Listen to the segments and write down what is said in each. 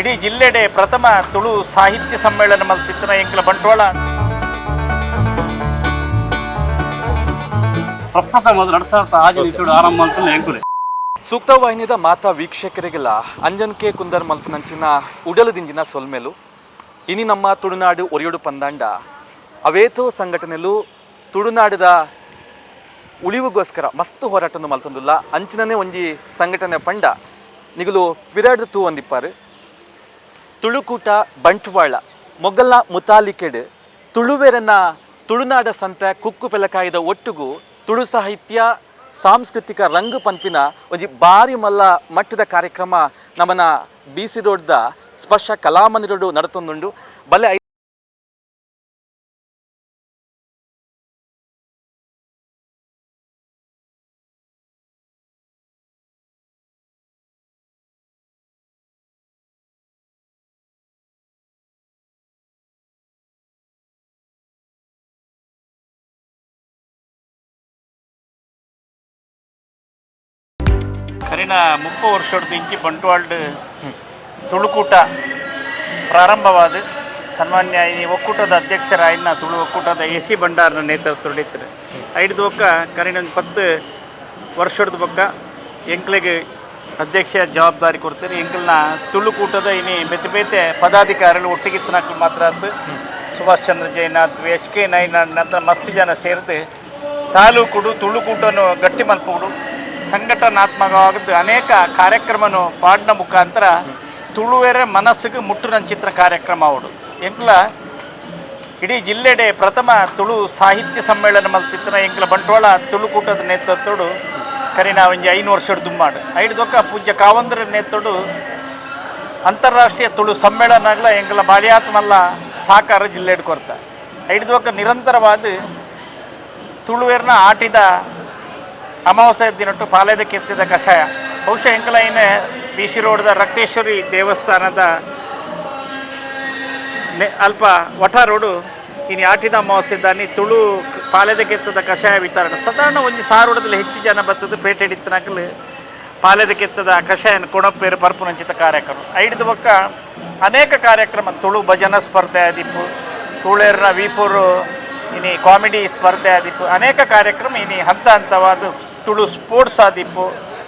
ಇಡೀ ಜಿಲ್ಲೆಡೆ ಪ್ರಥಮ ತುಳು ಸಾಹಿತ್ಯ ಸಮ್ಮೇಳನ ಮಲ್ತಿತ್ತಿನ ಎಂಕ್ಲ ಬಂಟ್ವಾಳ. ಪ್ರಪ್ರಥಮ ಎರಡು ಸಾವಿರದ ಆಜು ಇಸುಡು ಆರಂಭ ಮಾಡ್ತಾನೆ ಎಂಕುಲೆ ಸೂಕ್ತ ವಾಹಿನಿದ ಮಾತಾ ವೀಕ್ಷಕರಿಗೆಲ್ಲ ಅಂಜನ್ಕೆ ಕುಂದರ್ ಮಲ್ತಿನಂಚಿನ ಉಡಲು ದಿಂಜಿನ ಸೊಲ್ಮೆಲು ಇನಿ ನಮ್ಮ ತುಳುನಾಡು ಒರಿಯೋಡು ಪಂದಾಂಡ. ಅವೇತೋ ಸಂಘಟನೆಲು ತುಳುನಾಡಿದ ಉಳಿವುಗೋಸ್ಕರ ಮಸ್ತ್ ಹೋರಾಟವನ್ನು ಮಲ್ತೊಂದುಲ್ಲ ಅಂಚಿನನೇ ಒಂಜಿ ಸಂಘಟನೆ ಪಂಡ ನಿಗಲು ವಿರಾಡ್ ತೂ ಒಂದಿಪ್ಪಾರು. ತುಳುಕೂಟ ಬಂಟ್ವಾಳ ಮೊಗಲ ಮುತಾಲಿಕೆಡ್, ತುಳುವೆರನ ತುಳುನಾಡ ಸಂತೆ ಕುಕ್ಕು ಪೆಲಕಾಯಿದ ಒಟ್ಟುಗು ತುಳು ಸಾಹಿತ್ಯ, ಸಾಂಸ್ಕೃತಿಕ ರಂಗು ಪಂಪಿನ ಒಂಜಿ ಬಾರಿ ಮಲ್ಲ ಮಟ್ಟದ ಕಾರ್ಯಕ್ರಮ ನಮ್ಮನ ಬಿ ಸಿ ರೋಡ್ದ ಸ್ಪರ್ಶ ಕಲಾಮಂದಿರೋಡು ನಡೆತೊಂದುಂಡು. ಬಲ್ಲೆ ಕರಿನ ಮುಪ್ಪು ವರ್ಷದ ಇಂಚಿ ಬಂಟ್ವಾಳದ ತುಳುಕೂಟ ಪ್ರಾರಂಭವಾದ ಸನ್ಮಾನ್ಯ ಈ ಒಕ್ಕೂಟದ ಅಧ್ಯಕ್ಷರಾಯಿನ ತುಳು ಒಕ್ಕೂಟದ ಎ ಸಿ ಭಂಡಾರನ ನೇತೃತ್ವಡಿತ್ತು ಐದು ಬೊಕ್ಕ ಕರಿನ ಒಂದು ಪತ್ತು ವರ್ಷದ ಬೊಕ್ಕ ಎಂಕ್ಲೆಗೆ ಅಧ್ಯಕ್ಷ ಜವಾಬ್ದಾರಿ ಕೊಡ್ತಾರೆ ಎಂಕ್ಲನ್ನ ತುಳುಕೂಟದ ಇನಿ ಬೇತೆ ಬೇತೆ ಪದಾಧಿಕಾರಿಗಳು ಒಟ್ಟಿಗಿತ್ತನಕ್ಕೆ ಮಾತ್ರ ಆಯ್ತು ಸುಭಾಷ್ ಚಂದ್ರ ಜೈನ್ ಆತು ಎಚ್ ಕೆ ನೈನ್ ನಂತರ ಮಸ್ತ್ ಜನ ಸೇರಿದು ತಾಲೂಕುಡು ತುಳುಕೂಟನು ಗಟ್ಟಿ ಮಲ್ಪುಡು ಸಂಘಟನಾತ್ಮಕವಾದ ಅನೇಕ ಕಾರ್ಯಕ್ರಮನು ಪಾಡಿನ ಮುಖಾಂತರ ತುಳುವೆರೆ ಮನಸ್ಸಿಗೆ ಮುಟ್ಟುನ ಚಿತ್ರ ಕಾರ್ಯಕ್ರಮ ಅವಡು ಎಂಕ್ಲ ಇಡೀ ಜಿಲ್ಲೆಡೆ ಪ್ರಥಮ ತುಳು ಸಾಹಿತ್ಯ ಸಮ್ಮೇಳನ ಮಲ್ತಿತ್ತಿನ ಎಂಕ್ಲ ಬಂಟ್ವಾಳ ತುಳುಕೂಟದ ನೇತೃತ್ವಡು ಕರಿನ ಒಂಜಿ ಐನೂರು ವರ್ಷದ ದುಮ್ಮಾಡು. ಐದು ದೊಕ್ಕ ಪೂಜ್ಯ ಕಾವಂದ್ರ ನೇತೃಡು ಅಂತಾರಾಷ್ಟ್ರೀಯ ತುಳು ಸಮ್ಮೇಳನಗಳ ಎಂಕ್ಲ ಬಾಲ್ಯಾತ್ಮಲ್ಲ ಸಾಕಾರ ಜಿಲ್ಲೆಡ್ ಕೊರ್ತ ಐದು ದೊಕ್ಕ ನಿರಂತರವಾದ ತುಳುವೆರ್ನ ಆಟಿದ ಅಮಾವಾಸ್ಯ ದಿನಟ್ಟು ಪಾಲಯದ ಕೆತ್ತಿದ ಕಷಾಯ. ಬಹುಶಃ ಎಂಕಲ ಬಿ ಸಿ ರೋಡ್ದ ರಕ್ತೇಶ್ವರಿ ದೇವಸ್ಥಾನದ ಅಲ್ಪ ವಠ ರೋಡು ಇನ್ನು ಆಟಿದ ಅಮಾವಾಸ್ಯದಾನಿ ತುಳು ಪಾಲೆದ ಕೆತ್ತದ ಕಷಾಯ ವಿತರಣೆ. ಸಾಧಾರಣ ಒಂದು ಸಾರೋಡದಲ್ಲಿ ಹೆಚ್ಚು ಜನ ಬರ್ತದೆ, ಪೇಟೆ ಹಿಡಿತನಾಗಲಿ ಪಾಲೆದ ಕೆತ್ತದ ಕಷಾಯನ ಕೊಣಪ್ಪೇರು ಪರ್ಪುನಂಚಿತ ಕಾರ್ಯಕ್ರಮ ಐಡಿದ ಪಕ್ಕ ಅನೇಕ ಕಾರ್ಯಕ್ರಮ, ತುಳು ಭಜನಾ ಸ್ಪರ್ಧೆ ಆದಿಪ್ಪು ತುಳೇರ್ನ ವಿ ಫೋರ್ ಇನಿ ಕಾಮಿಡಿ ಸ್ಪರ್ಧೆ ಆದಿಪ್ಪು ಅನೇಕ ಕಾರ್ಯಕ್ರಮ ಇನಿ ಹಂತ ಹಂತವಾದ ತುಳು ಸ್ಪೋರ್ಟ್ಸ್ ಆದಿಪ್ಪು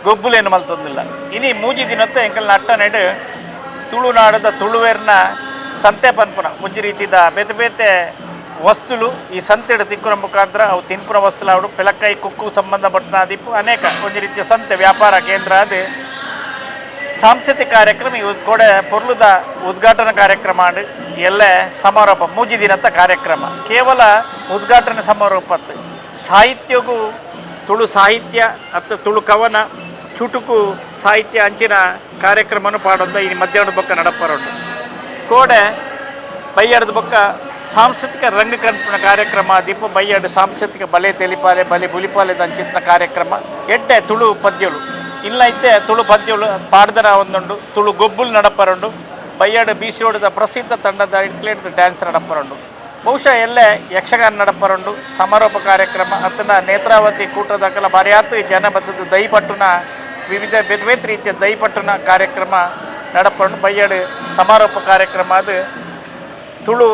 ಗೊಬ್ಬುಲೇನು ಮಲ್ತೊಂದಿಲ್ಲ ಇನಿ ಮೂಜಿ ದಿನತ್ತ ಎಂಕಲ್ ನಟ್ಟ ನೆಡು ತುಳುನಾಡದ ತುಳುವೇರ್ನ ಸಂತೆ ಪನ್ಪುನ. ಒಂಜಿ ರೀತಿದ ಬೇತೆ ಬೇತೆ ವಸ್ತುಲು ಈ ಸಂತೆಡು ತಿಕ್ಕುನ ಮುಖಾಂತರ ಅವು ತಿನ್ಪುನ ವಸ್ತುಲು ಅವಡು ಪೆಲಕಾಯಿ ಕುಕ್ಕು ಸಂಬಂಧಪಟ್ಟನ ದಿಪ್ಪು ಅನೇಕ ಒಂಜಿ ರೀತಿಯ ಸಂತೆ ವ್ಯಾಪಾರ ಕೇಂದ್ರ ಅದು ಸಾಂಸ್ಕೃತಿಕ ಕಾರ್ಯಕ್ರಮ ಇವು ಕೂಡ ಪೊರ್ಲುದ ಉದ್ಘಾಟನಾ ಕಾರ್ಯಕ್ರಮ ಆಡು ಎಲ್ಲ ಸಮಾರೋಪ ಮೂಜಿ ದಿನದ ಕಾರ್ಯಕ್ರಮ. ಕೇವಲ ಉದ್ಘಾಟನೆ ಸಮಾರೋಪ ಸಾಹಿತ್ಯಗೂ ತುಳು ಸಾಹಿತ್ಯ ಅಥವಾ ತುಳು ಕವನ, ಚುಟುಕು ಸಾಹಿತ್ಯ ಅಂಚಿನ ಕಾರ್ಯಕ್ರಮನು ಪಾಡೊಂದ ಈ ಮಧ್ಯಾಹ್ನದ ಬೊಕ್ಕ ನಡಪರುಂಡು ಕೋಡೆ ಬೈಯಾಡದ ಬೊಕ್ಕ ಸಾಂಸ್ಕೃತಿಕ ರಂಗ ಕಲ್ಪನ ಕಾರ್ಯಕ್ರಮ, ದೀಪ ಬೈಯಾಡು ಸಾಂಸ್ಕೃತಿಕ ಬಲೆ ತೆಲಿಪಾಲೆ, ಬಲೆ ಬುಲಿಪಾಲೆ ಅಂಚಿನ ಕಾರ್ಯಕ್ರಮ, ಎಡ್ಡೆ ತುಳು ಪದ್ಯಗಳು ಇಲ್ಲ ಇದ್ದೆ ತುಳು ಪದ್ಯಗಳು ಪಾಡ್ದರ ಒಂದುಂಡು ತುಳು ಗೊಬ್ಬುಲ್ ನಡಪರುಂಡು ಬೈಯಾಡು ಬೀಸಿಯೋಡದ ಪ್ರಸಿದ್ಧ ತಂಡದ ಇಟ್ಲೇಟ್ ಡ್ಯಾನ್ಸ್ ನಡಪರುಂಡು ಬಹುಶಃ ಎಲ್ಲೇ ಯಕ್ಷಗಾನ ನಡಪರೊಂಡು ಸಮಾರೋಪ ಕಾರ್ಯಕ್ರಮ ಅತ್ತನ ನೇತ್ರಾವತಿ ಕೂಟದಾಕಲ ಬಾರಿಯಾತು ಜನ ಬತ್ತದ್ದು ದೈಪಟ್ಟುನ ವಿವಿಧ ಬೇತ್ ರೀತಿಯ ದೈಪಟ್ಟುನ ಕಾರ್ಯಕ್ರಮ ನಡಪರೊಂಡು ಬೈಯಡು ಸಮಾರೋಪ ಕಾರ್ಯಕ್ರಮ ಅದು. ತುಳು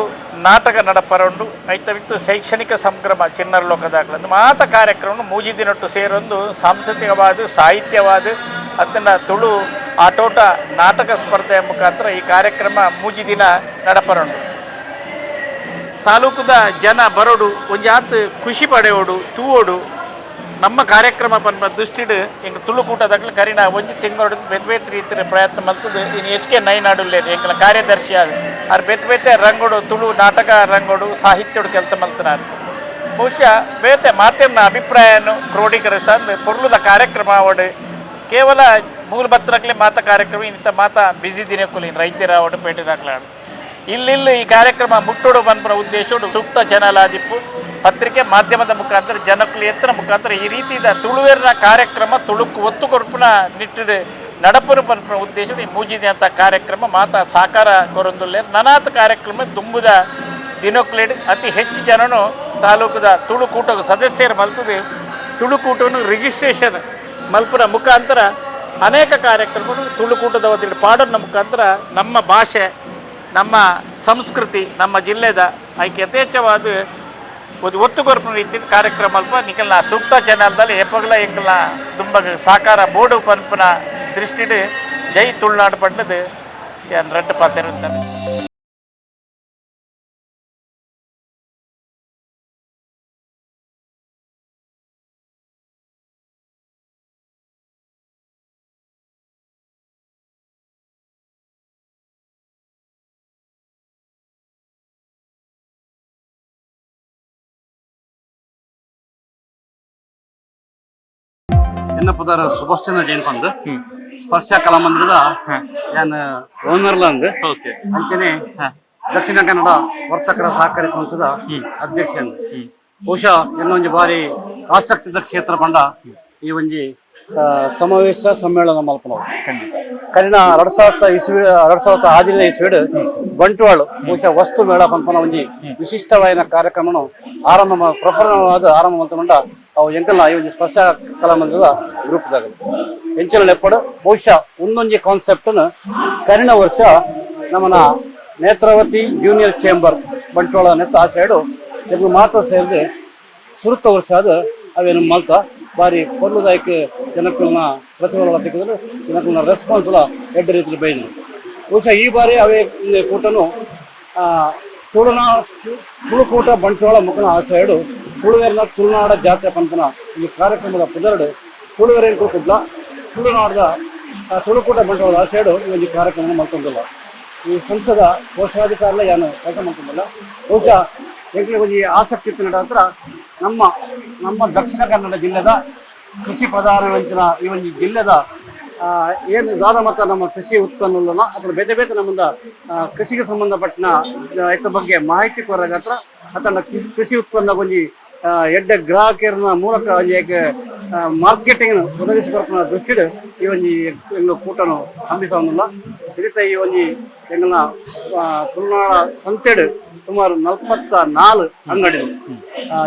ನಾಟಕ ನಡಪರೊಂಡು ಐತವಿತ್ತು ಶೈಕ್ಷಣಿಕ ಸಂಕ್ರಮ ಚಿನ್ನರ ಲೋಕದಾಗಲಂದು ಮಾತ ಕಾರ್ಯಕ್ರಮ ಮೂಜಿ ದಿನಟ್ಟು ಸೇರೊಂದು ಸಾಂಸ್ಕೃತಿಕವಾದ, ಸಾಹಿತ್ಯವಾದ ಅದನ್ನು ತುಳು ಆಟೋಟ ನಾಟಕ ಸ್ಪರ್ಧೆಯ ಮುಖಾಂತರ ಈ ಕಾರ್ಯಕ್ರಮ ಮೂಜಿ ದಿನ ನಡಪರುಂಡು. ತಾಲೂಕುದ ಜನ ಬರೋಡು ಒಂಜಾತ್ ಖುಷಿ ಪಡೆಯೋಡು, ತೂವೋಡು, ನಮ್ಮ ಕಾರ್ಯಕ್ರಮ ಪನ್ಪ ದೃಷ್ಟಿಡು ತುಳು ತುಳುಕೂಟದಾಗಲ ಕರಿನ, ಒಂಜಿ ತಿಂಗಳು ಬೆತ್ ಬೇತ್ ರೀತಿಯ ಪ್ರಯತ್ನ ಮಲ್ತದು. ಇನ್ನು ಎಚ್ ಕೆ ನೈನಾಡುಲ್ಲೇರು ಎಂಗಳ ಕಾರ್ಯದರ್ಶಿ ಆದ. ಅವ್ರು ಬೆತ್ ಬೇತೆ ರಂಗೋಡು, ತುಳು ನಾಟಕ ರಂಗೋಡು, ಸಾಹಿತ್ಯಡು ಕೆಲಸ ಮಲ್ತನಾರು. ಬಹುಶಃ ಬೇತೆ ಮಾತಿನ ಅಭಿಪ್ರಾಯನು ಕ್ರೋಢೀಕರಿಸಂದು ಪೊರ್ಲುದ ಕಾರ್ಯಕ್ರಮ ಅವಡು ಕೇವಲ ಮೂಲ ಭತ್ತರಕ್ಲೆ ಮಾತ ಕಾರ್ಯಕ್ರಮ, ಇಂಥ ಮಾತ ಬಿಸಿ ದಿನಕ್ಕೂ ರೈತರ ಅವಡು ಪೇಟೆದಾಗ್ಲಾಡು. ಇಲ್ಲಿಲ್ಲಿ ಈ ಕಾರ್ಯಕ್ರಮ ಮುಟ್ಟೋಡು ಬಂದ್ಪನ ಉದ್ದೇಶ ಸೂಕ್ತ ಚಾನಲಾದಿಪ್ಪು ಪತ್ರಿಕೆ ಮಾಧ್ಯಮದ ಮುಖಾಂತರ ಜನಪ್ರಿಯತನ ಮುಖಾಂತರ ಈ ರೀತಿಯ ತುಳುವೇರಿನ ಕಾರ್ಯಕ್ರಮ ತುಳುಕು ಒತ್ತು ಕೊರ್ಪುನ ನಿಟ್ಟಿಡು ನಡಪರು ಪನ್ಪನ ಉದ್ದೇಶ ಈ ಮೂಜಿದೆ ಅಂತ ಕಾರ್ಯಕ್ರಮ ಮಾತ ಸಾಕಾರ ಕೊರೊಂದುಲ್ಲೆ. ನನಾತ ಕಾರ್ಯಕ್ರಮ ತುಂಬುದ ದಿನಕ್ಲೇಡ್. ಅತಿ ಹೆಚ್ಚು ಜನನು ತಾಲೂಕದ ತುಳುಕೂಟದ ಸದಸ್ಯರು ಮಲ್ತದೆ. ತುಳುಕೂಟವನ್ನು ರಿಜಿಸ್ಟ್ರೇಷನ್ ಮಲ್ಪುರ ಮುಖಾಂತರ ಅನೇಕ ಕಾರ್ಯಕ್ರಮಗಳು ತುಳುಕೂಟದ ಒಂದು ಪಾಡೋನ ಮುಖಾಂತರ ನಮ್ಮ ಭಾಷೆ ನಮ್ಮ ಸಂಸ್ಕೃತಿ, ನಮ್ಮ ಜಿಲ್ಲೆದ ಆಯ್ಕೆ ಯಥೇಚ್ಛವಾದ ಒಂದು ಒತ್ತುಗೊರ್ಪಿನ ರೀತಿ ಕಾರ್ಯಕ್ರಮ ಅಲ್ಪ ನಿಕಲ್ನ ಸೂಕ್ತ ಚಾನಲ್ದಲ್ಲಿ ಎಪ್ಪಗಲ ಎಂಕಲ್ನ ತುಂಬ ಸಾಕಾರ ಬೋರ್ಡು ಪನ್ಪನ ದೃಷ್ಟಿಡು ಜೈ ತುಳುನಾಡು ಪಂಡದು ಏನು ರೆಡ್ ಪಾತಿರುತ್ತಾರೆ ಎನ್ನ ಪುದಾರ ಸುಭಾಷ್ಚಂದ್ರ ಜೈನ್ ಪಂದ್ ಸ್ಪರ್ಶ ಕಲಾಮಂದಿರದ ಯಾನ್ ಓನರ್ಲ ಅಂದ್ ಓಕೆ. ಅಂಚನೆ ದಕ್ಷಿಣ ಕನ್ನಡ ವರ್ತಕರ ಸಹಕಾರಿ ಸಂಸ್ಥದ ಅಧ್ಯಕ್ಷ ಬಹುಶಃ ಇನ್ನೊಂದು ಬಾರಿ ಆಸಕ್ತಿದ ಕ್ಷೇತ್ರ ಬಂಡ ಈ ಒಂಜಿ ಸಮಾವೇಶ ಸಮ್ಮೇಳನ ಮಲ್ಪನವು. ಕರಿನ ಎರಡ್ ಸಾವಿರದ ಇಸ್ವಿ ಎರಡ್ ಸಾವಿರದ ಹದಿನೈದು ಇಸ್ವಿಡ್ ಬಂಟ್ವಾಳು, ಬಹುಶಃ ವಸ್ತು ಮೇಳ ಪಂಪನ ಒಂಜಿ ವಿಶಿಷ್ಟವಾದ ಕಾರ್ಯಕ್ರಮ ಆರಂಭ ಪ್ರಪ್ರಥಮವಾದ ಆರಂಭ ಮಂತಮಂಡ ಅವು ಎಂಕಲ್ನ ಈ ಒಂದು ಸ್ಪರ್ಶ ಕಲಾಮಂದಿರದ ಗ್ರೂಪ್ದಾಗ ಎಂಚಿನ ಎಪ್ಪಡು ಬಹುಶಃ ಒಂದೊಂಜಿ ಕಾನ್ಸೆಪ್ಟ್ನ ಕರಿನ ವರ್ಷ ನಮ್ಮನ ನೇತ್ರಾವತಿ ಜೂನಿಯರ್ ಚೇಂಬರ್ ಬಂಟ್ವಾಳ ನೆತ್ತ ಆ ಸೈಡು ಮಾತ್ರ ಸೇರಿದೆ ಸುರುತ್ತ ವರ್ಷ ಅದು ಅವೇನು ಮಲ್ತ ಬಾರಿ ಕೊಲ್ಲುದಾಯಕ ಜನಕ್ಕಳನ್ನ ಪ್ರತಿಫಲ ಸಿಕ್ಕಿದ್ರೆ ಜನಕ್ಕಳನ್ನ ರೆಸ್ಪಾನ್ಸ್ ಎಡ್ಡ ರೀತಿಯಲ್ಲಿ ಬೈದ್ರು ಬಹುಶಃ ಈ ಬಾರಿ ಅವೇ ಕೂಟನು ತುಳುನಾ, ತುಳುಕೂಟ ಬಂಟ್ವಾಳ ಮುಖನ ಆ ತುಳುವೇರಿನ ತುಳುನಾಡ ಜಾತ್ರೆ ಪಂಪನ ಈ ಕಾರ್ಯಕ್ರಮದ ಪುದರಡು ತುಳುವೆರೇನು ಕೂಡಿದ್ಲ ತುಳುನಾಡದ ತುಳುಕೂಟ ಬಂಟ್ವಾಳ ಆಶ್ರಯಡು ಈ ಕಾರ್ಯಕ್ರಮ ಮಾಡ್ಕೊಂಡಿಲ್ಲ ಈ ಸಂಸದ ಕೋಶಾಧಿಕಾರಲ್ಲ ಏನು ಕೆಲಸ ಮಾಡ್ಕೊಂಡಿಲ್ಲ. ಬಹುಶಃ ಎಂಕ್ಲಿ ಆಸಕ್ತಿ ಇತ್ತು ನಡ ನಮ್ಮ ನಮ್ಮ ದಕ್ಷಿಣ ಕನ್ನಡ ಜಿಲ್ಲೆದ ಕೃಷಿ ಪ್ರಧಾನ ವಂಚನ ಈ ಒಂದು ಜಿಲ್ಲೆದ ಏನು ದಾದ ಮತ್ತು ನಮ್ಮ ಕೃಷಿ ಉತ್ಪನ್ನಗಳನ್ನ ಅಥವಾ ಬೇತೆ ಬೇತೆ ನಮ್ಮಿಂದ ಕೃಷಿಗೆ ಸಂಬಂಧಪಟ್ಟ ಇದ್ರ ಬಗ್ಗೆ ಮಾಹಿತಿ ಕೊರಗ ಹತ್ರ ಅಥವಾ ಕೃಷಿ ಉತ್ಪನ್ನ ಒಂಜಿ ಎಡ್ಡ ಎಡ್ಡೆ ಗ್ರಾಹಕರನ ಮೂಲಕ ಒಂಜಿ ಮಾರ್ಕೆಟಿಂಗ್ ಒದಗಿಸಿಕೊಡ್ಪನ ದೃಷ್ಟಿಡ್ ಈ ಒಂಜಿ ಎಂಗ್ಲ ಕೂಟನು ಹಮ್ಮಿಸೋದಿಲ್ಲ ಇದಕ್ಕೆ ಈ ಒಂಜಿ ಎಂಗ್ಲ ತುಳುನಾಡ ಸಂತೆಡ್ ಸುಮಾರು ನಲ್ವತ್ತ ನಾಲ್ ಅಂಗಡಿ.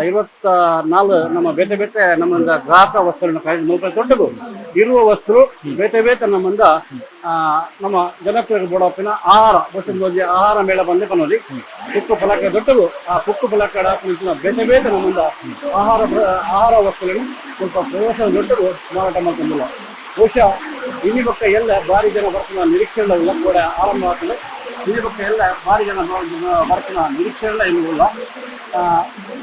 ಇವತ್ತ ನಾಲ್ ನಮ್ಮ ಬೇತೆ ಬೇತೆ ನಮ್ಮಿಂದ ಗ್ರಾಹಕ ವಸ್ತುಗಳನ್ನ ಖರೀದಿ ಮುಲ್ಪೆ ದೊಡ್ಡದು ಇರುವ ವಸ್ತು ಬೇತೆ ಬೇತೆ ನಮ್ಮಿಂದ ನಮ್ಮ ಜನಪ್ರಿಯ ಬೋಡಪ್ಪಿನ ಆಹಾರ ಬಸ್ಸಿಂದ ಆಹಾರ ಮೇಳ ಬಂದೆ ಪನ್ನೋದಿ ಕುಕ್ಕು ಫಲಕ ದೊಡ್ಡದು ಆ ಕುಕ್ಕು ಫಲಕ ಬೇತೆ ಬೇತೆ ನಮ್ಮಿಂದ ಆಹಾರ ಆಹಾರ ವಸ್ತುಗಳನ್ನು ಸ್ವಲ್ಪ ಪ್ರವೇಶ ದೊಡ್ಡದು ಮಾರಾಟ ಮಾಡ್ಕೊಂಡಿಲ್ಲ ಬಹುಶಃ ಇಲ್ಲಿ ಪಕ್ಕ ಎಲ್ಲ ಭಾರಿ ಜನ ಬರ್ತಿನ ನಿರೀಕ್ಷೆ ಇಲ್ಲ ಕೂಡ ಆರಂಭ ಆಗ್ತದೆ ಪಕ್ಕ ಎಲ್ಲ ಭಾರಿ ಜನ ಬರ್- ಬರ್ತಿನ ನಿರೀಕ್ಷೆ ಎಲ್ಲ ಇಲ್ಲ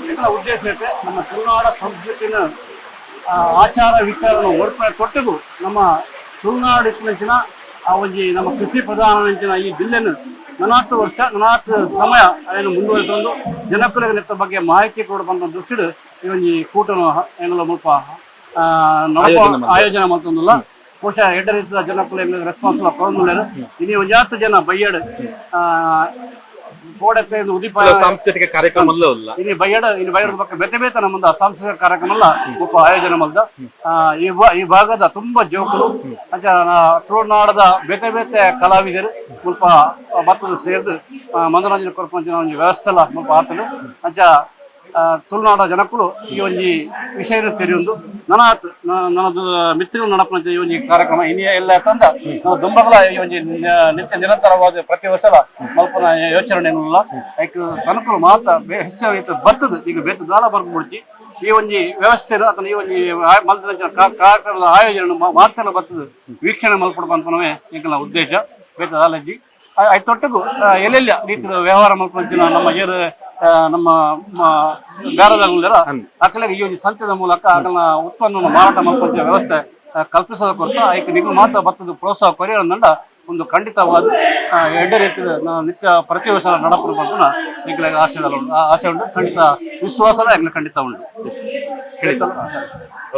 ಇದರ ಉದ್ದೇಶ ಐತೆ ನಮ್ಮ ತುಳುನಾಡ ಸಂಸ್ಕೃತಿನ ಆಚಾರ ವಿಚಾರನ ಒಡ್ಪ ಕೊಟ್ಟಿಗೂ ನಮ್ಮ ತುಳುನಾಡಿನ ಆ ಒಂದು ನಮ್ಮ ಕೃಷಿ ಪ್ರಧಾನ ಈ ಜಿಲ್ಲೆನು ನನಾತ್ತು ವರ್ಷ ನನಾತ್ ಸಮಯ ಏನು ಮುಂದುವರಿಸಿಕೊಂಡು ಜನಪ್ರಿಯ ನೆತ್ತ ಬಗ್ಗೆ ಮಾಹಿತಿ ಕೊಡುವಂಥ ದೃಷ್ಟಿಡು ಈ ಒಂದು ಕೂಟನ ಏನಲ್ಲ ಮುಲ್ಪ ಆಯೋಜನೆ ಮಾಡ್ತಂದಿಲ್ಲ ಬಹುಶಃ ಎಡ್ಡ ರೀತಿಯ ರೆಸ್ಪಾನ್ಸಿಬಲ್ ರೆಸ್ಪಾನ್ಸ್ ಕೊಡೋದಿಲ್ಲ ಇನ್ನು ಒಂದು ಜಾಸ್ತಿ ಜನ ಬೈಯಡ್ ಕೋಡಕ್ಕೆ ಉದಿಪ ಸಾಂಸ್ಕೃತಿಕ ಕಾರ್ಯಕ್ರಮ ಇಲ್ಲ. ಇಲ್ಲಿ ಬಯ್ಯಡ ಇಲ್ಲಿ ಬಯ್ಯಡ ಪಕ್ಕ ಬೇತೆ ಬೇತೆ ನಮ್ಮದ ಸಾಂಸ್ಕೃತಿಕ ಕಾರ್ಯಕ್ರಮ ಉಪ ಆಯೋಜನೆ ಮಲ್ದ ಈ ಭಾಗದ ತುಂಬಾ ಜೋಕರು. ತುಳುನಾಡದ ಬೇತೆ ಬೇತೆ ಕಲಾವಿದರು ಸ್ವಲ್ಪ ಭತ್ತದ ಸೇರಿದು ಮನೋರಂಜನೆ ಕೊರಪಂಚ ಒಂದು ವ್ಯವಸ್ಥೆ ಎಲ್ಲ ಸ್ವಲ್ಪ ಆತನು ಅಂಚ ತುಳುನಾಡ ಜನಕ್ಕಳು ಈ ಒಂಜಿ ವಿಷಯ ತೆರೆಯೊಂದು ನನ್ನ ನನ್ನದು ಮಿತ್ರರು ನಡಪನ ಈ ಒಂಜಿ ಕಾರ್ಯಕ್ರಮ ಇನ್ನಿಯ ಎಲ್ಲ ತಂದ. ನಾವು ದುಂಬಗಲ ಈ ಒಂಜಿ ನಿತ್ಯ ನಿರಂತರವಾದ ಪ್ರತಿ ವರ್ಷ ಮಲ್ಪನ ಯೋಚನೆ ಐಕ್ ತನಕಲು ಮಾತ್ರ ಹೆಚ್ಚು ಬರ್ತದೆ. ಈಗ ಬೇತ ದಾಲ ಬರ್ದು ಬಿಡ್ತಿ ಈ ಒಂದು ವ್ಯವಸ್ಥೆ ಅಥವಾ ಈ ಒಂದು ಮಲ್ಪನ ಕಾರ್ಯಕ್ರಮದ ಆಯೋಜನೆ ಮಾತ್ರ ಬರ್ತದೆ. ವೀಕ್ಷಣೆ ಮಲ್ಪಡ ಅಂತನವೇ ಈಗ ಉದ್ದೇಶ. ಬೇತ ದಾಲಜ್ಜಿ ಐದು ತೊಟ್ಟಗೂ ಎಲ್ಲೆಲ್ಲ ರೀತಿ ವ್ಯವಹಾರ ಮಾಡ್ಕೊಂತೀವಿ ನಮ್ಮ ಏರ್ ನಮ್ಮ ಬೇರದಾಗುಲ್ಲರ ಅಕಲಿಗೆ ಈ ಒಂದು ಸಂತದ ಮೂಲಕ ಅದನ್ನ ಉತ್ಪನ್ನವನ್ನು ಮಾರಾಟ ಮಾಡ್ಕೊಂತ ವ್ಯವಸ್ಥೆ ಆ, ಕಲ್ಪಿಸೋದ ಕೊರತ ಐಕೆ ನೀವು ಮಾತ್ರ ಬರ್ತದ ಪ್ರೋತ್ಸಾಹ ಕೊರಿಯೋದಂಡ ಒಂದು ಖಂಡಿತವಾದ ಎರಡು ರೀತಿಯ ನಾವು ನಿತ್ಯ ಪ್ರತಿ ವರ್ಷ ನಡಪುರ ಬಂದು ಈಗಲೇ ಆಸೆ ಆಸೆ ಉಂಟು. ಖಂಡಿತ ವಿಶ್ವಾಸದ ಈಗಲೇ ಖಂಡಿತ ಉಂಟು.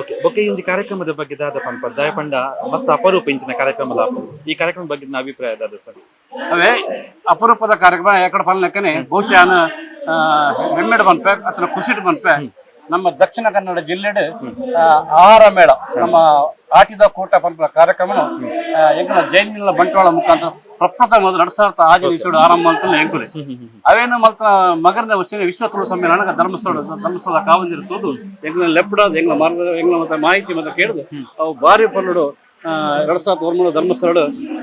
ಓಕೆ ಬೊಕ್ಕೆ ಇಂಜಿ ಕಾರ್ಯಕ್ರಮದ ಬಗ್ಗೆ ದಾದ ಪಂಪ ದಯಪಂಡ ಮಸ್ತ್ ಅಪರೂಪ ಇಂಚಿನ ಕಾರ್ಯಕ್ರಮದ ಈ ಕಾರ್ಯಕ್ರಮದ ಬಗ್ಗೆ ನನ್ನ ಅಭಿಪ್ರಾಯ ದಾದ ಸರ್? ಅವೇ ಅಪರೂಪದ ಕಾರ್ಯಕ್ರಮ ಯಾಕಡೆ ಪಲ್ನಕ್ಕನೆ ಬಹುಶಃ ಹೆಮ್ಮೆಡ್ ಬಂದ್ಪೆ ಅಥವಾ ಖುಷಿಡ್ ಬಂದ್ಪೆ. ನಮ್ಮ ದಕ್ಷಿಣ ಕನ್ನಡ ಜಿಲ್ಲೆಡ್ ಆಹಾರ ಮೇಳ ನಮ್ಮ ಆಟಿದ ಕೂಟ ಪಂಪ ಕಾರ್ಯಕ್ರಮ ಎಂಕಲ ಜೈನಿಲ್ಲ ಬಂಟ್ವಾಳ ಮುಖಾಂತರ ಪ್ರಪ್ರಥಮ ಮೊದಲು ಎರಡ್ ಸಾವಿರದ ಇಸುಡು ಆರಂಭ ಅಂತ ಎಂಕುಲೆ ಅವೇನು ಮಲ್ತ ಮಗರನ ವಿಶ್ವ ವಿಶ್ವ ತುಳು ಸಮ್ಮೇಳನ ಧರ್ಮಸ್ಥಳ ಧರ್ಮಸ್ಥಳ ಕಾವಂದಿರ್ತದ್ದು ಎಂಗ್ಲ ಲೆಪ್ಡಾದ ಎಂಗ್ಲ ಮರದ ಎಂಗ್ಲ ಮತ್ತೆ ಮಾಹಿತಿ ಮತ್ತೆ ಕೇಳಿದು, ಅವು ಬಾರಿ ಪಲ್ಲುಡು ಎರಡ್ ಸಾವಿರದ ಒಂಬೈನೂರ ಧರ್ಮಸ್ಥಳ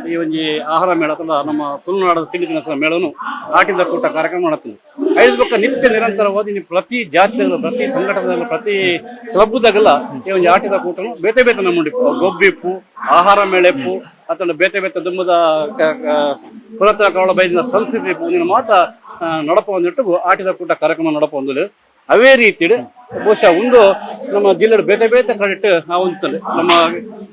ಈ ಒಂಜಿ ಆಹಾರ ಮೇಳ ನಮ್ಮ ತುಳುನಾಡದ ತಿಂಡಿ ತಿನಿಸಿನ ಮೇಳನು ಆಟಿದ ಕೂಟ ಕಾರ್ಯಕ್ರಮ ಮಾಡುತ್ತದೆ ಐದು ನಿತ್ಯ ನಿರಂತರವಾಗಿ ನೀವು ಪ್ರತಿ ಜಾತಿಗಳ ಪ್ರತಿ ಸಂಘಟನೆಗಳ ಪ್ರತಿ ಕ್ಲಬ್ದಾಗೆಲ್ಲ ಈ ಒಂದು ಆಟದ ಕೂಟನು ಬೇತೆ ಬೇತೆ ನಮ್ಮ ಗೊಬ್ಬಿಪ್ಪು ಆಹಾರ ಮೇಳೆಪ್ಪು ಅಥವಾ ಬೇತೆ ಬೇತೆ ದುಮ್ಮದ ಪುರಾತನ ಕಾಲ ಬೈದಿನ ಸಂಸ್ಕೃತಿ ಮಾತ ನಡಪ ಒಂದಿಟ್ಟು ಆಟದ ಕೂಟ ಕಾರ್ಯಕ್ರಮ ನಡಪ ಒಂದು ಅವೇ ರೀತಿ ಬಹುಶಃ ಒಂದು ನಮ್ಮ ಜಿಲ್ಲೆ ಬೇತೆ ಬೇತೆ ಕ್ರೆಡಿಟ್ ಆವಂತಲ್ಲಿ ನಮ್ಮ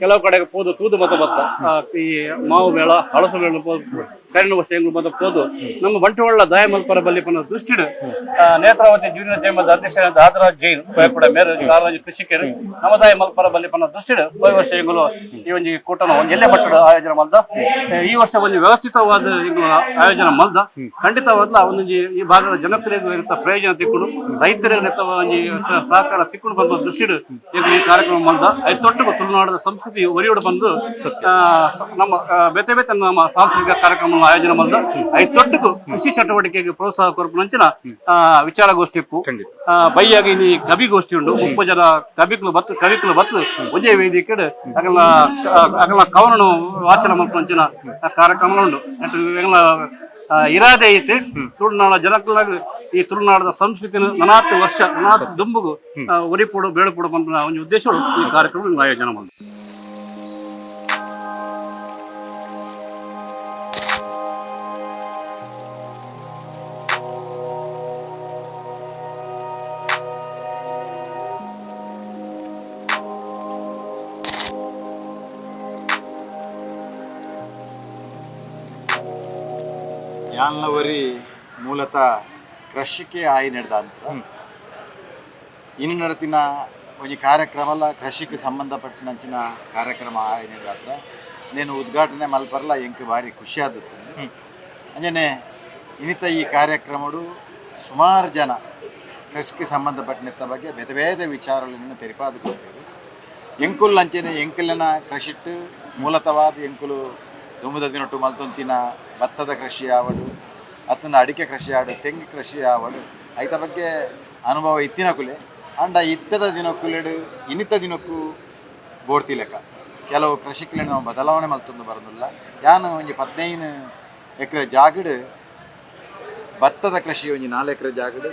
ಕೆಲವು ಕಡೆಗೆ ಪೋದು ತೂದು ಮತ ಬತ್ತ ಆ, ಈ ಮಾವು ಮೇಳ ಹಳಸು ಮೇಳ ಪೋದು ಕರಿನ ಮತ ಹೋದು. ನಮ್ಮ ಬಂಟ್ವಾಳ ದಾಯ ಮಲ್ಪರ ಬಲ್ಲಿ ಪನ್ನ ದೃಷ್ಟಿಡ್ ಆ, ನೇತ್ರಾವತಿ ಜೂನಿಯರ್ ಚೇಂಬರ್ ಅಧ್ಯಕ್ಷರಾದ ಆದರಾಜ್ ಜೈನ್ ಕೂಡ ಮೇರೆ ಕಾರಾಜ್ ಕೃಷಿಕರು ನಮ್ಮ ದಾಯ ಮಲ್ಪರ ಬಲ್ಲಿ ಪನ್ನ ದೃಷ್ಟಿಡ್ ವರ್ಷ ಹೆಂಗಲು ಈ ಒಂದು ಕೂಟನ ಒಂದು ಎಲ್ಲೆ ಮಟ್ಟದ ಆಯೋಜನೆ ಮಲ್ದ ಈ ವರ್ಷ ಒಂದು ವ್ಯವಸ್ಥಿತವಾದ ಆಯೋಜನೆ ಮಲ್ದ ಖಂಡಿತವಾದ ಒಂದು ಈ ಭಾಗದ ಜನಪ್ರಿಯ ಪ್ರಯೋಜನ ತಿಕ್ಕೊಂಡು ರೈತರಿಗೆ ಸಹಕಾರ ತಿಕ್ಕೊಂಡು ಬಂದ ದೃಷ್ಟಿ ಈಗ ಈ ಕಾರ್ಯಕ್ರಮ ಬಂದ ಐದು ತೊಟ್ಟು ತುಳುನಾಡದ ಸಂಸ್ಕೃತಿ ಒರಿಯೋಡು ಬಂದು ನಮ್ಮ ಬೇತೆ ಬೇತೆ ನಮ್ಮ ಸಾಂಸ್ಕೃತಿಕ ಕಾರ್ಯಕ್ರಮ ಆಯೋಜನೆ ಬಂದ ಐದು ತೊಟ್ಟು ಕೃಷಿ ಚಟುವಟಿಕೆಗೆ ಪ್ರೋತ್ಸಾಹ ಕೊರಪುನಂಚಿನ ಆ, ವಿಚಾರಗೋಷ್ಠಿ ಇಪ್ಪು. ಬೈಯಾಗಿ ಇಲ್ಲಿ ಕವಿಗೋಷ್ಠಿ ಉಂಡು. ಮುಪ್ಪು ಜನ ಕವಿಗಳು ಬತ್ತು ಕವಿಗಳು ಬತ್ತು ಒಂದೇ ವೇದಿಕೆ ಅಗಲ ಅಗಲ ಕವನ ವಾಚನ ಮಲ್ಪಂಚಿನ ಕಾರ್ಯಕ್ರಮ ಉಂಡು. ಇರಾದೆ ಐತೆ. ತುಳುನಾಡ ಜನಕ್ಕಲಾಗ ಈ ತುಳುನಾಡದ ಸಂಸ್ಕೃತಿನ ನನಾತ್ ವರ್ಷ ನನಾತ್ ದುಂಬುಗು ಒರಿಪೋಡು ಬೇಳಪೋಡು ಬಂದ ಒಂದು ಉದ್ದೇಶಗಳು ಈ ಕಾರ್ಯಕ್ರಮ ಆಯೋಜನೆ ಮಾಡಿ ಯಾನ್ಲವರಿ ಮೂಲತಃ ಕೃಷಿಗೆ ಆಯಿ ನಡೆದಂತ ಇನ್ನು ನಡತಿನ ಒಂಜಿ ಅಲ್ಲ ಕೃಷಿಗೆ ಸಂಬಂಧಪಟ್ಟಿನಂಚಿನ ಕಾರ್ಯಕ್ರಮ ಆಯಿ ನಡೆದಾತ್ರ ನೀನು ಉದ್ಘಾಟನೆ ಮಲ್ಪರಲ್ಲ ಎಂಕ್ ಭಾರಿ ಖುಷಿ ಆದತ್ತೆ ಅಂಜನೆ ಇನಿತ ಈ ಕಾರ್ಯಕ್ರಮಡು ಸುಮಾರು ಜನ ಕೃಷಿಗೆ ಸಂಬಂಧಪಟ್ಟಿನ ಬಗ್ಗೆ ಬೇದ ಬೇದ ವಿಚಾರಗಳನ್ನು ತೆರಿಪಾದುಕೊಳ್ತೇವೆ ಎಂಕುಲ್ ಅಂಚನೆ ಎಂಕಲಿನ ಕೃಷಿಟ್ಟು ಮೂಲತವಾದ ಎಂಕುಲು ದುಮುದ ದಿನೊಟ್ಟು ಮಲ್ತೊಂತಿನ ಭತ್ತದ ಕೃಷಿ ಆವಡು ಅತ್ತನ ಅಡಿಕೆ ಕೃಷಿ ಆಡು ತೆಂಗು ಕೃಷಿ ಆವಡು. ಐತ ಬಗ್ಗೆ ಅನುಭವ ಇತ್ತಿನ ಕುಲೆ. ಅಂಡ ಇತ್ತದ ದಿನಕ್ಕುಲೆಡು ಇನ್ನಿತ ದಿನಕ್ಕೂ ಬೋಡ್ತಿ ಲೆಕ್ಕ. ಕೆಲವು ಕೃಷಿಕಲೆಡ್ ನಾವು ಬದಲಾವಣೆ ಮಲ್ತೊಂದು ಬರೋದಿಲ್ಲ. ಯಾನು ಒಂಜಿ ಹದಿನೈದು ಎಕರೆ ಜಾಗಡ್ ಭತ್ತದ ಕೃಷಿ ಒಂಜಿ ನಾಲ್ಕು ಎಕರೆ ಜಾಗಡು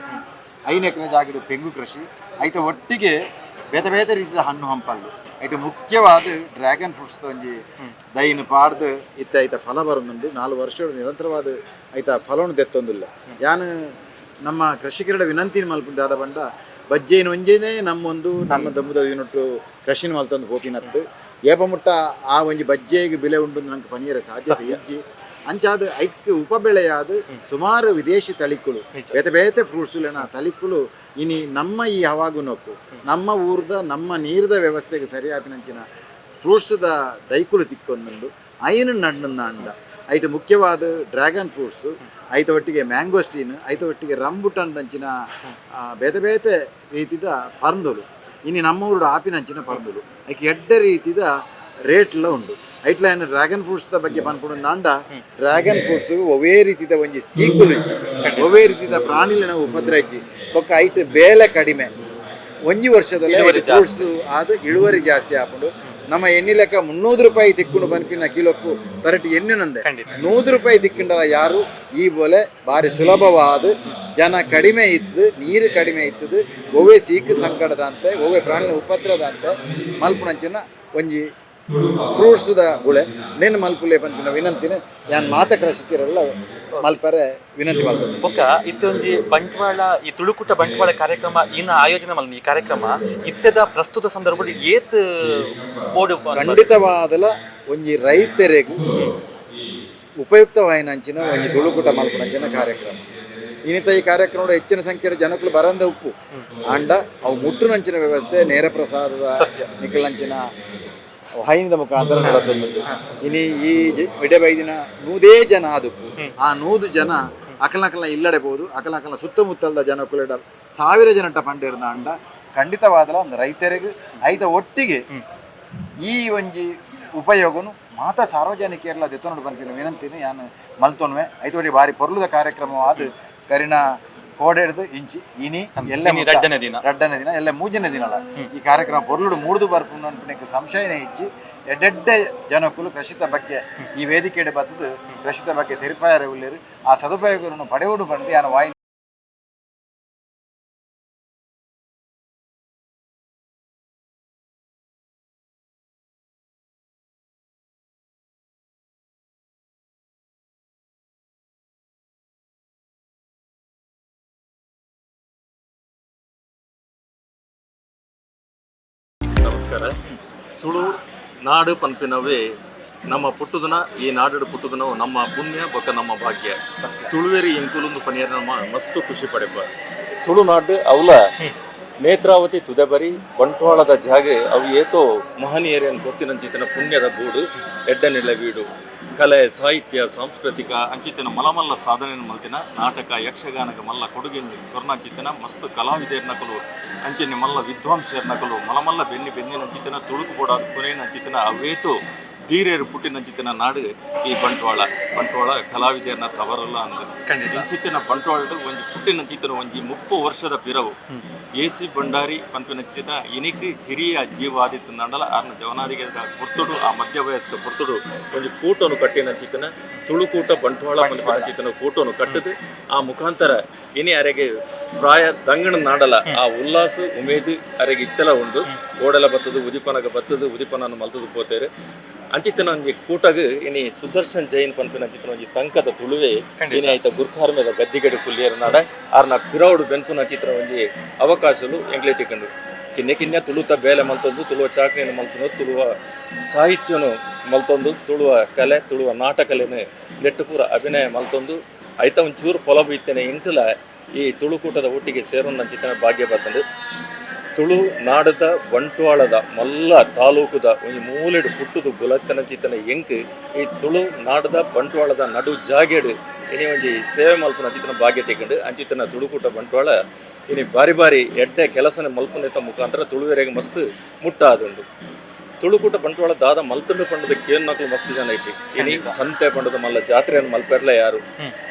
ಐದು ಎಕರೆ ಜಾಗಡು ತೆಂಗು ಕೃಷಿ. ಐತ ಒಟ್ಟಿಗೆ ಬೇತ ಬೇತ ರೀತಿಯ ಹಣ್ಣು ಹಂಪಲ್ಲು. ಐಟು ಮುಖ್ಯವಾದ ಡ್ರ್ಯಾಗನ್ ಫ್ರೂಟ್ಸ್ ಒಂಜಿ ದೈನ್ ಪಾಡ್ದು ಇತ್ತ ಐತ ಫಲ ಬರೋದುಂಡು ನಾಲ್ಕು ವರ್ಷ ನಿರಂತರವಾದ ಐತ ಫಲವನ್ನು ತೆತ್ತೊಂದಿಲ್ಲ ಯಾನು ನಮ್ಮ ಕೃಷಿಕರ ವಿನಂತಿ ಮಲ್ಪದಾದ ಬಂಡ. ಬಜ್ಜೇನು ಒಂಜೇನೆ ನಮ್ಮೊಂದು ನಮ್ಮ ದಮ್ಮದ ಕೃಷಿನ ಮಲ್ತೊಂದು ಏಪ ಮುಟ್ಟ ಆ ಒಂಜಿ ಬಜ್ಜೆಗೆ ಬೆಲೆ ಉಂಟು ನಂಗೆ ಪನಿಯರ ಸಾಧ್ಯತೆ ಇಜ್ಜಿ. ಅಂಚಾದ ಐಕ್ ಉಪಬೆಳೆಯಾದ ಸುಮಾರು ವಿದೇಶಿ ತಳಿಕುಳು ಬೇತೆ ಬೇತೆ ಫ್ರೂಟ್ಸ್ಗಳನ್ನ ತಳಿಕುಳು ಇನಿ ನಮ್ಮ ಈ ಹವಾಗುನಕ್ಕು ನಮ್ಮ ಊರ್ದ ನಮ್ಮ ನೀರ್ದ ವ್ಯವಸ್ಥೆಗೆ ಸರಿಯಾಪಿನಂಚಿನ ಫ್ರೂಟ್ಸ್ದ ದೈಕುಳು ತಿಕ್ಕೊಂದುಂಡು. ಐನು ನಡ್ನಂದ ಅಂಡ ಐಟ್ ಮುಖ್ಯವಾದ ಡ್ರ್ಯಾಗನ್ ಫ್ರೂಟ್ಸ್ ಐತ ಒಟ್ಟಿಗೆ ಮ್ಯಾಂಗೋಸ್ಟೀನ್ ಐತ ಒಟ್ಟಿಗೆ ರಂಬುಟನ್ ದಂಚಿನ ಬೇತೆ ಬೇತೆ ರೀತಿದ ಪರಂದುಲು. ಇನ್ನು ನಮ್ಮ ಊರು ಆಪಿನಂಚಿನ ಪರಂದುಲು. ಐಕೆ ಎಡ್ಡ ರೀತಿದ ರೇಟ್ಲ ಉಂಡು ಐಟ್ಲ ಏನು ಡ್ರ್ಯಾಗನ್ ಫ್ರೂಟ್ಸ್ ಬಗ್ಗೆ ಬಂದ್ಕೊಂಡು ನಾಂಡ ಡ್ರ್ಯಾಗನ್ ಫ್ರೂಟ್ಸ್ ಒವೇ ರೀತಿದ ಒಂಜಿ ಸೀಕುಲ್ ಇಜ್ಜಿ ಒವೇ ರೀತಿದ ಪ್ರಾಣಿಲಿನ ಉಪದ್ರ ಇಜ್ಜಿ. ಬೊಕ್ಕ ಐಟ್ ಬೇಲೆ ಕಡಿಮೆ. ಒಂಜಿ ವರ್ಷದಲ್ಲಿ ಫ್ರೂಟ್ಸ್ ಆದ ಇಳುವರಿ ಜಾಸ್ತಿ ಆಪುಂಡು. ನಮ್ಮ ಎಣ್ಣೆ ಲೆಕ್ಕ ಮುನ್ನೂರು ರೂಪಾಯಿ ತಿಕ್ಕೊಂಡು ಬನ್ಪಿನ ಕಿಲೋಕ್ಕೂ ತರಟಿ ಎಣ್ಣೆ ನಂದೆ. ನೂರು ರೂಪಾಯಿ ತಿಕ್ಕೊಂಡಲ್ಲ ಯಾರು? ಈ ಬೋಲೆ ಬಾರಿ ಸುಲಭವಾದ. ಜನ ಕಡಿಮೆ ಇದ್ದು ನೀರು ಕಡಿಮೆ ಇತ್ತದ ಒವ್ವೆ ಸೀಕ್ ಸಂಕಟದಂತೆ ಒವೆ ಪ್ರಾಣಿನ ಉಪದ್ರದಂತೆ ಮಲ್ಪುನಂಚಿನ ಒಂಜಿ ಫ್ರೂಟ್ಸ್ದ ಗುಳೆ. ನೆನ್ ಮಲ್ಪುಲೆ ಪನ್ಪಿನ ವಿನಂತಿನ ಯಾನ್ ಮಾತ ಕೃಷಿಕರೆಲ್ಲ ಮಲ್ಪರೆ ವಿನಂತಿ ಮಾಡ್ತದೆ ಬೊಕ್ಕ ಇತ್ತೊಂಜಿ ಬಂಟ್ವಾಳ ಈ ತುಳುಕುಟ ಬಂಟ್ವಾಳ ಕಾರ್ಯಕ್ರಮ ಇನ್ನ ಆಯೋಜನೆ ಮಲ್ನ ಈ ಕಾರ್ಯಕ್ರಮ ಇತ್ತೆದ ಪ್ರಸ್ತುತ ಸಂದರ್ಭದಲ್ಲಿ ಏತ್ ಬೋರ್ಡ್ ಖಂಡಿತವಾದಲ ಒಂಜಿ ರೈತರಿಗೂ ಉಪಯುಕ್ತವಾಯಿನಂಚಿನ ಒಂಜಿ ತುಳುಕುಟ ಮಲ್ಪನಂಚಿನ ಕಾರ್ಯಕ್ರಮ. ಇನ್ನಿತ ಈ ಕಾರ್ಯಕ್ರಮ ಹೆಚ್ಚಿನ ಸಂಖ್ಯೆಯ ಜನಕ್ಕಲು ಬರಂದ ಉಪ್ಪು. ಅಂಡ ಅವು ಮುಟ್ಟುನಂಚಿನ ವ್ಯವಸ್ಥೆ ನೇರ ಪ್ರಸಾದದ. ನಿಖಲಂಚಿನ ಹೈನದ ಮುಖಾಂತರ ನಡೆದೊಂದು ಇನಿ ಈ ವಿಡೆಬೈದಿನ ನೂದೇ ಜನ ಅದು. ಆ ನೂದು ಜನ ಅಕಲಕಲ ಇಲ್ಲಡೆಬಹುದು ಅಕಲಕಲ ಸುತ್ತಮುತ್ತಲದ ಜನ ಕುಲಡ ಸಾವಿರ ಜನ ಪಂಡ ಇರ್ದ ಅಂಡ ಖಂಡಿತವಾದಲ ಒಂದು ರೈತರಿಗೆ, ಐದ ಒಟ್ಟಿಗೆ ಈ ಒಂಜಿ ಉಪಯೋಗನು ಮಾತ ಸಾರ್ವಜನಿಕರೆಲ್ಲ ದೆತ್ತೊಂಡು ಬಂದಿಲ್ಲ ವಿನಂತಿನ, ಯಾನು ಮಲ್ತೊನ್ವೆ. ಐತೋಡಿ ಬಾರಿ ಪೊರ್ಲುದ ಕಾರ್ಯಕ್ರಮವಾದ ಕರಿನ ಕೋಡೆಡ್ದು ಇಂಚಿ ಇನಿ ಎಲ್ಲ ರಡ್ಡನೆ ದಿನ. ರಡ್ಡನೆ ದಿನ ಎಲ್ಲ ಮೂಜನೆ ದಿನಲ ಈ ಕಾರ್ಯಕ್ರಮ ಪೊರ್ಲುಡು ಮೂಡುದು ಬರ್ಪುಂಡು ಅನ್ಪುನಕ್ಕೆ ಸಂಶಯನೇ ಇಚ್ಚಿ ಎಡ್ಡೆಡ್ಡೆ ಜನಕ್ಕುಲು ಕೃಷಿತ ಬಗ್ಗೆ ಈ ವೇದಿಕೆಡೆ ಬತ್ತದು ಕೃಷಿತ ಬಗ್ಗೆ ತೆರಿಪಾಯರ ಉಳ್ಳೇರು. ಆ ಸದುಪಯೋಗವನ್ನು ಪಡೆಯುವುದು ಬಂದು ಯಾನ ವಾಯಿ ನಮಸ್ಕಾರ. ತುಳು ನಾಡು ಪನ್ಪಿನವೇ ನಮ್ಮ ಪುಟ್ಟುದನ, ಈ ನಾಡು ಪುಟ್ಟುದನ ನಮ್ಮ ಪುಣ್ಯ ಬೊಕ್ಕ ನಮ್ಮ ಭಾಗ್ಯ. ತುಳುವೇರಿ ಇಂಕುಲೊಂದು ಪನಿಯರ್ ನಮ್ಮ ಮಸ್ತು ಖುಷಿ ಪಡೆಬ ತುಳುನಾಡು ಅವಲ, ನೇತ್ರಾವತಿ ತುದಬರಿ, ಬಂಟ್ವಾಳದ ಜಾಗೆ ಅವು ಏತೋ ಮಹನೀಯರನ್ನು ಗೊತ್ತಿನಂಚಿತನ ಪುಣ್ಯದ ಗೂಡು ಎಡ್ಡನೆಲ್ಲ ವೀಡು. ಕಲೆ, ಸಾಹಿತ್ಯ, ಸಾಂಸ್ಕೃತಿಕ, ಅಂಚಿತ್ತಿನ ಮಲಮಲ್ಲ ಸಾಧನೆ ಮಲ್ತಿನ ನಾಟಕ ಯಕ್ಷಗಾನಕ ಮಲ್ಲ ಕೊಡುಗೆ ಕೊರ್ನಾಂಚಿತ್ತಿನ ಮಸ್ತ್ ಕಲಾವಿದರ್ನಕಲು ಅಂಚಿನ ಮಲ್ಲ ವಿದ್ವಾಂಸರ್ನಕಲು ಮಲಮಲ್ಲ ಬೆನ್ನಿ ಬೆನ್ನಿನಂಚಿತ್ತಿನ ತುಳುಕು ಕೂಡ ಕೊನೆಯಂಚಿತ್ತಿನ ಅವೇತು ಧೀರೇರು ಪುಟ್ಟಿನಂಚಿತ್ತಿನ ನಾಡು ಈ ಬಂಟ್ವಾಳ. ಬಂಟ್ವಾಳ ಕಲಾವಿದರ್ನ ತವರಲ್ಲ ಅಂದ ಇಂಚಿತ್ತಿನ ಬಂಟ್ವಾಳಡು ಒಂಜಿ ಪುಟ್ಟಿನಂಚಿತ್ತಿನ ಒಂಜಿ ಮುಪ್ಪು ವರ್ಷದ ಪಿರವು. ಎ ಸಿ ಭಂಡಾರಿ ಪಂಪಿನಂಚಿತ್ತಿನ ಇನಿಕ್ ಹಿರಿಯ ಜೀವ ಆದಿತ್ತು ನಂಡಲ ಆರ್ನ ಜವನಾದಿಗೆ ಪುರ್ತುಡು ಆ ಮಧ್ಯವಯಸ್ಕ ಪುರ್ತುಡು ಒಂಜಿ ಕೂಟನು ಕಟ್ಟಿನಂಚಿತ್ತಿನ ತುಳುಕೂಟ ಬಂಟ್ವಾಳ ಪಂಪಿನಂಚಿತ್ತಿನ ಕೂಟನು ಕಟ್ಟದು. ಆ ಮುಖಾಂತರ ಇನಿ ಅರೆಗೆ ಪ್ರಾಯ ದಂಗಣ ನಾಡಲ ಆ ಉಲ್ಲಾಸ ಉಮೇದು ಅರೆಗೆ ಇತ್ತೆಲ ಉಂಡು. ಓಡೆಲ ಬತ್ತದು ಉದಿಪನಗ ಬತ್ತದು ಉದಿಪನನ್ನು ಮಲ್ತದು ಪೋತೇರು. ಅಂಚಿತ್ತಿನ ಒಂಜಿ ಕೂಟಗ್ ಇನಿ ಸುದರ್ಶನ್ ಜೈನ್ ಪಂಪಿನ ಅಂಚಿತ್ತಿನ ಒಂಜಿ ತಂಕದ ತುಳುವೆ ಇನಿ ಐತ ಗುರ್ಖಾರ್ ಮೇಲೆ ಗದ್ದಿಗಡೆ ಕುಲ್ಲಿಯರು ನಾಡ ಆರ್ನ ಪಿರೌಡು ಬೆನ್ಪುನ ಚಿತ್ರ ಒಂಜಿ ಅವಕಾಶಲು ಎಂಗ್ಲೆ ತಿಕ್ಕಂಡು ಕಿನ್ನೆ ಕಿನ್ನೆ ತುಳುತ ಬೇಲೆ ಮಲ್ತೊಂದು ತುಳುವ ಚಾಕ್ರಿಯನ್ನು ಮಲ್ತೊಂದು ತುಳುವ ಸಾಹಿತ್ಯನು ಮಲ್ತೊಂದು ತುಳುವ ಕಲೆ ತುಳುವ ನಾಟಕಲೆನು ನೆಟ್ಟು ಪೂರ ಅಭಿನಯ ಮಲ್ತೊಂದು. ಐತ ಒಂಚೂರು ಪೊಲಬು ಇತ್ತೇನೆ ಇಂಟಲ ಈ ತುಳುಕೂಟದ ಒಟ್ಟಿಗೆ ಸೇರೋನ್ನ ಚಿತ್ರ ಭಾಗ್ಯ ಬರ್ತಂದು ತುಳು ನಾಡದ ಬಂಟ್ವಾಳದ ಮಲ್ಲ ತಾಲೂಕುದ ಒಂಜಿ ಮೂಲೆಡು ಪುಟ್ಟುದು ಗುಲತ್ತನ ಚಿತ್ತನ ಎಂಕ್ ಈ ತುಳು ನಾಡದ ಬಂಟ್ವಾಳದ ನಡು ಜಾಗೆಡು ಇನಿ ಒಂಜಿ ಸೇವೆ ಮಲ್ಪನ ಚಿತ್ತನ ಭಾಗ್ಯ ತೆಗೊಂಡು ಅಂಚಿತ್ತನ ತುಳುಕೂಟ ಬಂಟ್ವಾಳ ಇನಿ ಬಾರಿ ಬಾರಿ ಎಡ್ಡೆ ಕೆಲಸನ ಮಲ್ಪನೆತ್ತ ಮುಖಾಂತರ ತುಳುವೆರೆಗೆ ಮಸ್ತ್ ಮುಟ್ಟಾದುಂಡು. ತುಳುಕೂಟ ಬಂಟ್ವಾಳ ದಾದ ಮಲ್ತಂಡು ಪಂಡದ ಕೇನ್ ನಕಲು ಮಸ್ತ್ ಜನ ಐತಿ. ಇನಿ ಸಂತೆ ಪಂಡದ ಮಲ್ಲ ಜಾತ್ರೆಯನ್ನು ಮಲ್ಪೆರ್ಲ ಯಾರು?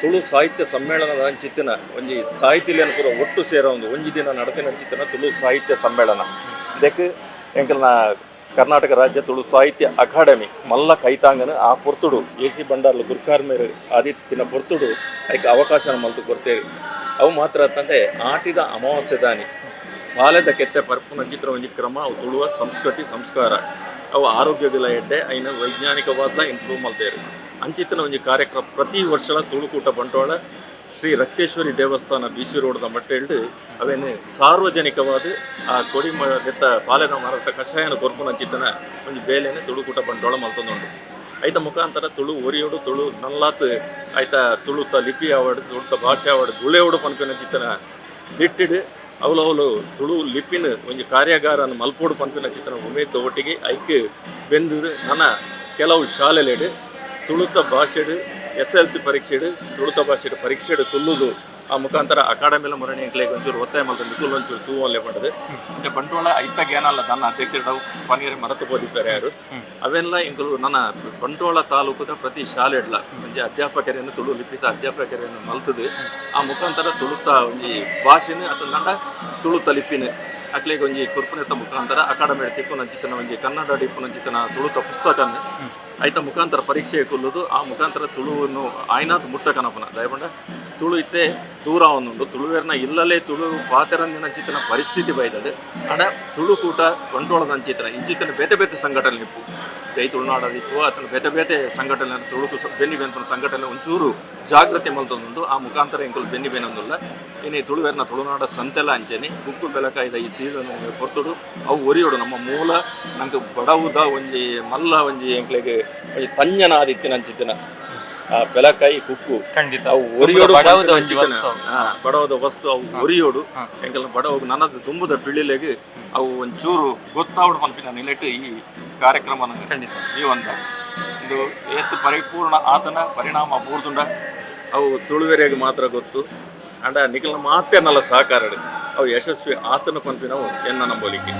ತುಳು ಸಾಹಿತ್ಯ ಸಮ್ಮೇಳನದ ಅಂಚಿತ್ತಿನ ಒಂಜಿ ಸಾಹಿತ್ಯಲಿಯನ್ನು ಪೂರ ಒಟ್ಟು ಸೇರ ಒಂದು ಒಂಜಿ ದಿನ ನಡತಿನ ಅಂಚಿತ್ತಿನ ತುಳು ಸಾಹಿತ್ಯ ಸಮ್ಮೇಳನ. ಇದಕ್ಕೆ ಎಂಕಲ್ನ ಕರ್ನಾಟಕ ರಾಜ್ಯ ತುಳು ಸಾಹಿತ್ಯ ಅಕಾಡೆಮಿ ಮಲ್ಲ ಕೈತಾಂಗನ ಆ ಪೊರ್ತುಡು ಎ ಸಿ ಬಂಡಾರ್ಲ ಗುರ್ಕಾರ್ ಮೇರೆ ಆದಿತ್ತಿನ ಪೊರ್ತುಡು ಅದಕ್ಕೆ ಅವಕಾಶ ಮಲ್ತು ಕೊಡ್ತೇವೆ ಅವು ಮಾತ್ರ ತಂದೆ ಆಟಿದ ಅಮಾವಾಸ್ಯೆ ದಾನಿ. ಬಾಲ್ಯದ ಕೆತ್ತೆ ಪರ್ಪುನ ಚಿತ್ರ ಒಂಜಿ ಕ್ರಮ, ಅವು ತುಳುವ ಸಂಸ್ಕೃತಿ, ಸಂಸ್ಕಾರ. ಅವು ಆರೋಗ್ಯಗಳ ಎಡ್ಡೆ, ಐನ ವೈಜ್ಞಾನಿಕವಾದ ಇಂಪ್ರೂವ್ ಮಾಡ್ತೇವೆ ಅಂಚಿತ್ತಿನ ಒಂಜಿ ಕಾರ್ಯಕ್ರಮ ಪ್ರತಿ ವರ್ಷದ ತುಳುಕೂಟ ಬಂಟ್ವಾಳ, ಶ್ರೀ ರಕ್ತೇಶ್ವರಿ ದೇವಸ್ಥಾನ ಬಿ ಸಿ ರೋಡ್ದ ಮಟ್ಟೆಲ್ಡು ಅವೇನು ಸಾರ್ವಜನಿಕವಾದ ಆ ಕೊಡಿ ಬೆತ್ತ ಪಾಲೆದ ಮರದ ಕಷಾಯನ ಕೊರ್ಪುನ ಚಿತ್ತನ ಒಂದು ಬೇಲೆನೆ ತುಳುಕೂಟ ಬಂಟ್ವಾಳ ಮಲ್ತೊಂದುಂಡು ಐತ ಮುಖಾಂತರ ತುಳು ಒರಿಯೋಡು, ತುಳು ನಲ್ಲಾತ್ ಆಯ್ತಾ ತುಳುತ ಲಿಪಿ ಆವಡ್ ತುಳುತ ಭಾಷೆ ಆವಡ್ ದುಳೆಯೋಡು ಪನ್ಪಿನ ಚಿತ್ತನ ದಿಟ್ಟಿಡು ಅವಲವಲು ತುಳು ಲಿಪಿನ ಒಂದು ಕಾರ್ಯಾಗಾರನ ಮಲ್ಪೋಡು ಪಂಪಿನ ಚಿತ್ರ ಉಮೇದ್ ಒಟ್ಟಿಗೆ ಐಕ್ ಬೆಂದು ನನ್ನ ಕೆಲವು ಶಾಲೆಲೆಡು ತುಳುತ ಭಾಷೆಡು ಎಸ್ ಎಲ್ ಸಿ ಪರೀಕ್ಷೆಡು, ತುಳುತ ಭಾಷೆಡು ಪರೀಕ್ಷೆಡು ತುಲ್ಲುದು ಆ ಮುಖಾಂತರ ಅಕಾಡೆಮಿಲ ಮರಣಿ ಎಂಕ್ಲೆಗ್ ಒಂಚೂರು ಒತ್ತಾಯ ಮಾಡ್ತಾರೆ ನಿಕುಲ್ ಒಂಚೂರು ತೂ ಒಲ್ಲೆ ಮಾಡಿದೆ. ಮತ್ತೆ ಬಂಟ್ವಾಳ ಐತ ಏನಲ್ಲ ನನ್ನ ಅಧ್ಯಕ್ಷರು ಪನೀರ್ ಮರತು ಬೋದಿದ್ದಾರೆ ಯಾರು? ಅವೆಲ್ಲ ಇಂಕಲು ನನ್ನ ಬಂಟ್ವಾಳ ತಾಲೂಕದ ಪ್ರತಿ ಶಾಲೆಡ್ಲ ಒಂಜಿ ಅಧ್ಯಾಪಕರನ್ನು ತುಳು ಲಿಪಿತ ಅಧ್ಯಾಪಕರನ್ನು ಮಲ್ತದೆ. ಆ ಮುಖಾಂತರ ತುಳುತ ಒಂಜಿ ಭಾಷೆನ ಅಥವಾ ನಂಡ ತುಳು ತಲಿಪಿನೇ ಅಕ್ಲೆಗ್ ಒಂಜಿ ಕುರ್ಪುನೆತ್ತ ಮುಖಾಂತರ ಅಕಾಡೆಮಿ ತಿಪ್ಪು ನಂಚಿತನ ಒಂಜಿ ಕನ್ನಡ ಡಿಪ್ಪು ನಂಚಿತನ ತುಳುತ ಪುಸ್ತಕನ. ಐತ ಮುಖಾಂತರ ಪರೀಕ್ಷೆ ಕೊಲ್ಲೋದು, ಆ ಮುಖಾಂತರ ತುಳುವನ್ನು ಆಯ್ನಾತ್ ಮುಟ್ಟಕನಪನ ದಯಪಂಡ ತುಳು ಇತ್ತೆ ದೂರ ಒಂದುಂಡು ತುಳುವೇರ್ನ ಇಲ್ಲಲೇ ತುಳು ಪಾತೆರಂದಿನ ಚಿತ್ರನ ಪರಿಸ್ಥಿತಿ ಬೈದದೆ, ಅಡ ತುಳು ಕೂಟ ಬಂಟ್ವಾಳದ ಚಿತ್ರ ಇಂಚಿತನ ಬೇತೆ ಬೇತೆ ಸಂಘಟನೆ ನಿಪ್ಪು ಜೈ ತುಳುನಾಡದಿಪ್ಪು ಅತನ ಬೇತೆ ಬೇತೆ ಸಂಘಟನೆ ತುಳುಕು ಬೆನ್ನಿ ಬೆನ್ಪನ ಸಂಘಟನೆ ಒಂಚೂರು ಜಾಗೃತಿ ಮಲ್ತೊಂದುಂಡು ಆ ಮುಖಾಂತರ ಎಂಕುಲು ಬೆನ್ನಿ ಬೆನ್ನೊಂದುಲ್ಲ ಇನ್ನು ತುಳುವೇರ್ನ ತುಳುನಾಡ ಸಂತೆಲ್ಲ ಅಂಚೆನೆ ಕುಕ್ಕು ಬೆಲಕಾಯ್ದ ಈ ಸೀಸನ್ ಕೊರ್ತುಡು, ಅವು ಒರಿಯೋಡು ನಮ್ಮ ಮೂಲ, ನಂಗೆ ಬಡವುದ ಒಂಜಿ, ಮಲ್ಲ ಒಂಜಿ ಎಂಕ್ಲೆಗೆ ಒಂಜಿ ತಂಜನ ಆದಿತ್ತಿನ ಅಂಚಿತ್ತಿನ ಆ ಬೆಲಕಾಯಿ ಕುಕ್ಕು ಖಂಡಿತ. ಅವು ಒರಿಯೋಡು ಬಡವದ ಒಂಜಿ ವಸ್ತು. ಆ, ಬಡವದ ವಸ್ತು ಅವು ಒರಿಯೋಡು ಎಂಕಲ್ ಬಡವ ನನ್ನದು ತುಂಬದ ಪಿಳಿಲೆಗೆ ಅವು ಒಂಚೂರು ಗೊತ್ತಾವಡು ಮನ್ಪಿನ ನಿಲೆಟ್ಟು ಈ ಕಾರ್ಯಕ್ರಮ ಖಂಡಿತ. ಜೀವಂತ ಇದು ಎತ್ತು ಪರಿಪೂರ್ಣ ಆತನ ಪರಿಣಾಮ ಬೂರ್ದುಂಡ. ಅವು ತುಳುವೆರೆಗೆ ಮಾತ್ರ ಗೊತ್ತು. ಅಂಡ ನಿಖಲ್ನ ಮಾತೇನಲ್ಲ ಸಹಕಾರ ಅವು ಯಶಸ್ವಿ ಆತನ ಪಂಪಿನವು ಎನ್ನ ನಂಬೋಲಿಕೆ